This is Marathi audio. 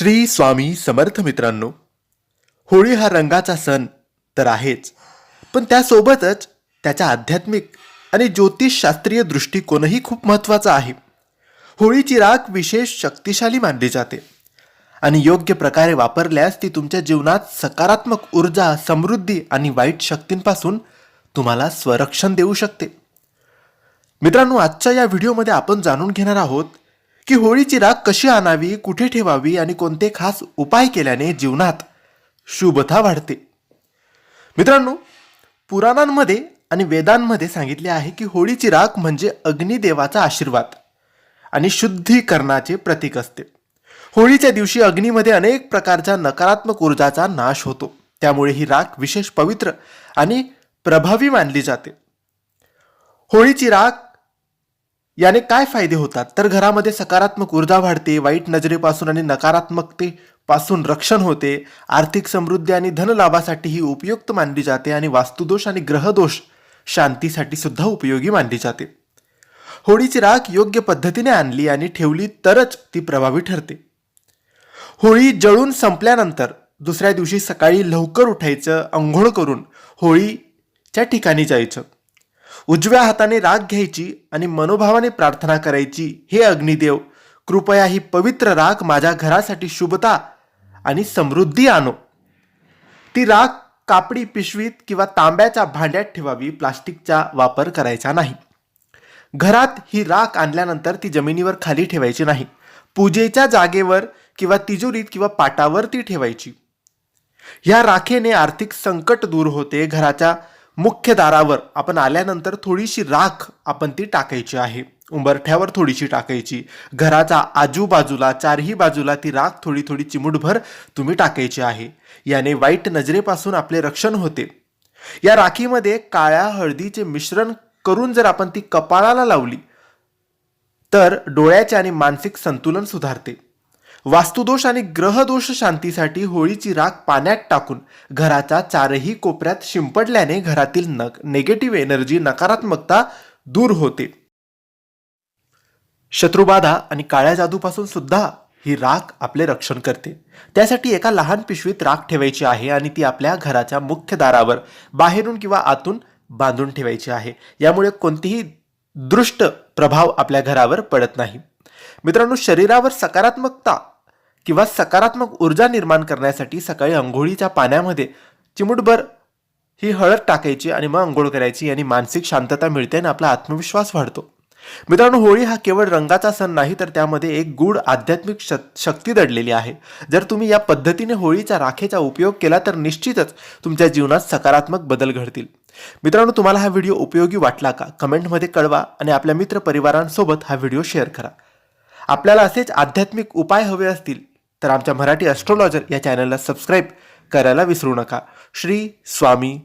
श्री स्वामी समर्थ मित्रांनो होळी हा रंगाचा सण तर आहेच पण त्यासोबतच त्याच्या आध्यात्मिक आणि ज्योतिषशास्त्रीय दृष्टिकोनही खूप महत्त्वाचा आहे. होळीची राख विशेष शक्तिशाली मानली जाते आणि योग्य प्रकारे वापरल्यास ती तुमच्या जीवनात सकारात्मक ऊर्जा समृद्धी आणि वाईट शक्तींपासून तुम्हाला स्वरक्षण देऊ शकते. मित्रांनो आजच्या या व्हिडिओमध्ये आपण जाणून घेणार आहोत की होळीची राख कशी आणावी कुठे ठेवावी आणि कोणते खास उपाय केल्याने जीवनात शुभता वाढते. मित्रांनो पुराणांमध्ये आणि वेदांमध्ये सांगितले आहे की होळीची राख म्हणजे अग्निदेवाचा आशीर्वाद आणि शुद्धीकरणाचे प्रतीक असते. होळीच्या दिवशी अग्नीमध्ये अनेक प्रकारच्या नकारात्मक ऊर्जाचा नाश होतो. त्यामुळे ही राख विशेष पवित्र आणि प्रभावी मानली जाते. होळीची राख याने काय फायदे होतात? तर घरामध्ये सकारात्मक ऊर्जा वाढते वाईट नजरेपासून आणि नकारात्मकतेपासून रक्षण होते. आर्थिक समृद्धी आणि धनलाभासाठी ही उपयुक्त मानली जाते आणि वास्तुदोष आणि ग्रहदोष शांतीसाठी सुद्धा उपयोगी मानली जाते. होळीची राख योग्य पद्धतीने आणली आणि ठेवली तरच ती प्रभावी ठरते. होळी जळून संपल्यानंतर दुसऱ्या दिवशी सकाळी लवकर उठायचं अंघोळ करून होळीच्या ठिकाणी जायचं. उजव्या हाताने राख घ्यायची आणि मनोभावाने प्रार्थना करायची हे अग्निदेव कृपया ही पवित्र राख माझ्या घरासाठी शुभता आणि समृद्धी आणो. ती राख कापडी पिशवीत किंवा तांब्याच्या भांड्यात ठेवावी प्लास्टिकचा वापर करायचा नाही. घरात ही राख आणल्यानंतर ती जमिनीवर खाली ठेवायची नाही. पूजेच्या जागेवर किंवा तिजोरीत किंवा पाटावर ती ठेवायची. ह्या राखेने आर्थिक संकट दूर होते घराच्या मुख्य दारावर आपण आल्यानंतर थोडीशी राख आपण ती टाकायची आहे. उंबरठ्यावर थोडीशी टाकायची. घराचा आजूबाजूला चारही बाजूला ती राख थोडी थोडी चिमूटभर तुम्ही टाकायची आहे. याने वाईट नजरेपासून आपले रक्षण होते. या राखीमध्ये काळ्या हळदीचे मिश्रण करून जर आपण ती कपाळाला लावली तर डोळ्याचे आणि मानसिक संतुलन सुधारते. वास्तुदोष आणि ग्रहदोष शांतीसाठी होळीची राख पाण्यात टाकून घराच्या चारही कोपऱ्यात शिंपडल्याने घरातील नक नेगेटिव्ह एनर्जी नकारात्मकता दूर होते. शत्रुबाधा आणि काळ्या जादूपासून सुद्धा ही राख आपले रक्षण करते. त्यासाठी एका लहान पिशवीत राख ठेवायची आहे आणि ती आपल्या घराच्या मुख्य दारावर बाहेरून किंवा आतून बांधून ठेवायची आहे. यामुळे कोणतीही दृष्ट प्रभाव आपल्या घरावर पडत नाही. मित्रांनो शरीरावर सकारात्मकता किंवा सकारात्मक ऊर्जा निर्माण करण्यासाठी सकाळी अंघोळीच्या पाण्यामध्ये चिमुटभर ही हळद टाकायची आणि मग अंघोळ करायची आणि मानसिक शांतता मिळते आणि आपला आत्मविश्वास वाढतो. मित्रांनो होळी हा केवळ रंगाचा सण नाही तर त्यामध्ये एक गूढ आध्यात्मिक श शक्ती दडलेली आहे. जर तुम्ही या पद्धतीने होळीच्या राखेचा उपयोग केला तर निश्चितच तुमच्या जीवनात सकारात्मक बदल घडतील. मित्रांनो तुम्हाला हा व्हिडिओ उपयोगी वाटला का? कमेंटमध्ये कळवा आणि आपल्या मित्रपरिवारांसोबत हा व्हिडिओ शेअर करा. आपल्याला असेच आध्यात्मिक उपाय हवे असतील तर आमच्या मराठी ॲस्ट्रॉलॉजर या चॅनलला सबस्क्राईब करायला विसरू नका. श्री स्वामी